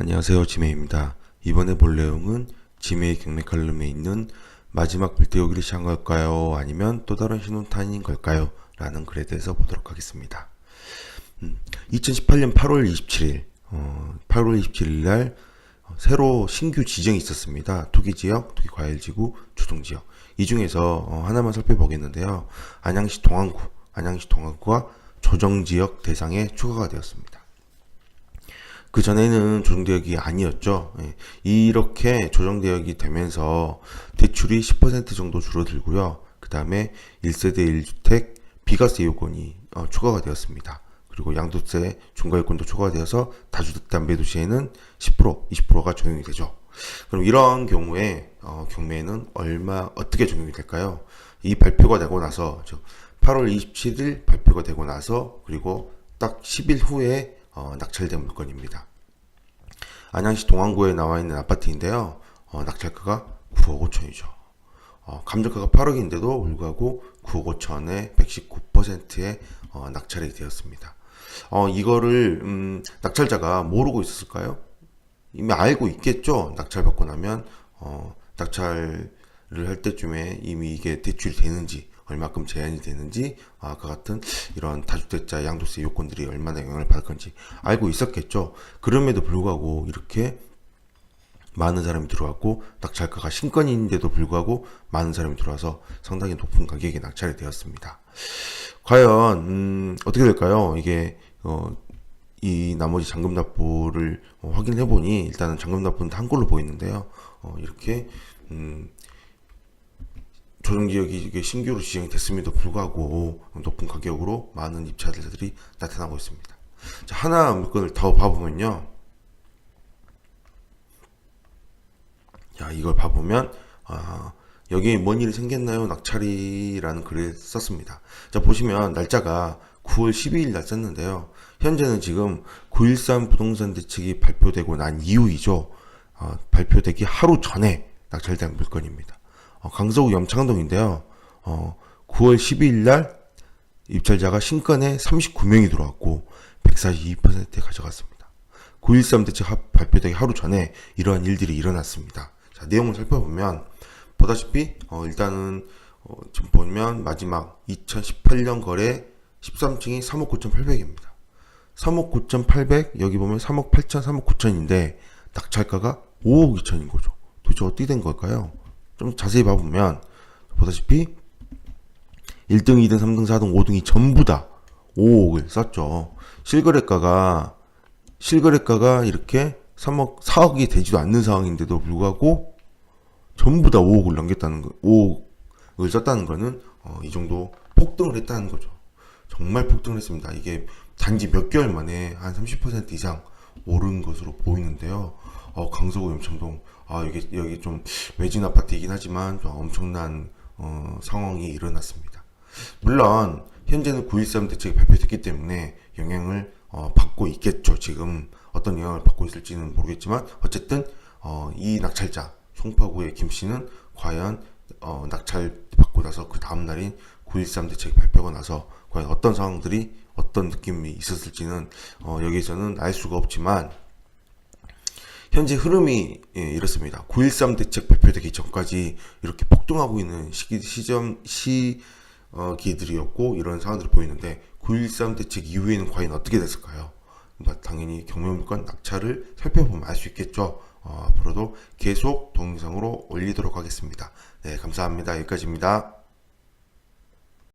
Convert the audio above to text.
안녕하세요. 지메입니다. 이번에 볼 내용은 지메의 경매 칼럼에 있는 마지막 불태우기를 시한 걸까요? 아니면 또 다른 신혼탄인 걸까요? 라는 글에 대해서 보도록 하겠습니다. 음, 2018년 8월 27일, 어, 8월 27일 날 어, 새로 신규 지정이 있었습니다. 투기지역, 투기과열지구, 주동지역. 이 중에서 어, 하나만 살펴보겠는데요. 안양시 동안구, 안양시 동안구가 조정지역 대상에 추가가 되었습니다. 그 전에는 조정대역이 아니었죠. 예. 이렇게 조정대역이 되면서 대출이 10% 정도 줄어들고요. 그 다음에 1세대 1주택 비과세 요건이 어, 추가가 되었습니다. 그리고 양도세 중과요건도 추가가 되어서 다주택 담배 도시에는 10% 20%가 적용이 되죠. 그럼 이런 경우에 어, 경매는 얼마 어떻게 적용이 될까요? 이 발표가 되고 나서 저 8월 27일 발표가 되고 나서 그리고 딱 10일 후에 어, 낙찰된 물건입니다. 안양시 동안구에 나와 있는 아파트인데요. 어, 낙찰가가 9억 5천이죠. 어, 감정가가 8억인데도 불구하고 9억 5천에 119%의 어, 낙찰이 되었습니다. 어, 이거를 음, 낙찰자가 모르고 있었을까요? 이미 알고 있겠죠. 낙찰 받고 나면 어, 낙찰을 할 때쯤에 이미 이게 대출이 되는지 얼마큼 제한이 되는지 아까 같은 이런 다주택자 양도세 요건들이 얼마나 영향을 받을 건지 알고 있었겠죠. 그럼에도 불구하고 이렇게 많은 사람이 들어왔고 낙찰가가 신건인데도 불구하고 많은 사람이 들어와서 상당히 높은 가격에 낙찰이 되었습니다. 과연 음, 어떻게 될까요? 이게 어, 이 나머지 잔금 납부를 어, 확인해 보니 일단은 잔금 납부는 한 걸로 보이는데요. 어, 이렇게 음, 조정지역이 이게 신규로 지정이 됐음에도 불구하고 높은 가격으로 많은 입찰자들이 나타나고 있습니다. 자, 하나 물건을 더 봐보면요. 야, 이걸 봐보면, 아, 여기에 뭔 일이 생겼나요? 낙찰이라는 글을 썼습니다. 자, 보시면 날짜가 9월 12일 날 썼는데요. 현재는 지금 913 부동산 대책이 발표되고 난 이후이죠. 어, 발표되기 하루 전에 낙찰된 물건입니다. 어, 강서구 염창동인데요. 어, 9월 12일 날 입찰자가 신건에 39명이 들어왔고 142%에 가져갔습니다. 9.13 대책 합- 발표되기 하루 전에 이러한 일들이 일어났습니다. 자, 내용을 살펴보면 보다시피 어, 일단은 어, 지금 보면 마지막 2018년 거래 13층이 3억 9,800입니다. 3억 9,800 여기 보면 3억 8천, 3억 9천인데 낙찰가가 5억 2천인 거죠. 도대체 어떻게 된 걸까요? 좀 자세히 봐보면 보다시피 1등, 2등, 3등, 4등, 5등이 전부 다 5억을 썼죠. 실거래가가 실거래가가 이렇게 3억, 4억이 되지도 않는 상황인데도 불구하고 전부 다 5억을 넘겼다는 거, 5억을 썼다는 거는 어, 이 정도 폭등을 했다는 거죠. 정말 폭등을 했습니다. 이게 단지 몇 개월 만에 한 30% 이상 오른 것으로 보이는데요. 어, 강서구 염천동, 아, 여기, 여기 좀 외진 아파트이긴 하지만 좀 엄청난, 어, 상황이 일어났습니다. 물론, 현재는 9.13 대책이 발표됐기 때문에 영향을, 어, 받고 있겠죠. 지금 어떤 영향을 받고 있을지는 모르겠지만, 어쨌든, 어, 이 낙찰자, 송파구의 김 씨는 과연, 어, 낙찰 받고 나서 그 다음 날인 9.13 대책이 발표가 나서 과연 어떤 상황들이 어떤 느낌이 있었을지는 어, 여기서는 알 수가 없지만 현재 흐름이 예, 이렇습니다. 9.13 대책 발표되기 전까지 이렇게 폭등하고 있는 시기, 시점, 시기들이었고 이런 상황들이 보이는데 9.13 대책 이후에는 과연 어떻게 됐을까요? 뭐 당연히 경매물건 낙찰을 살펴보면 알 수 있겠죠. 어, 앞으로도 계속 동영상으로 올리도록 하겠습니다. 네, 감사합니다. 여기까지입니다.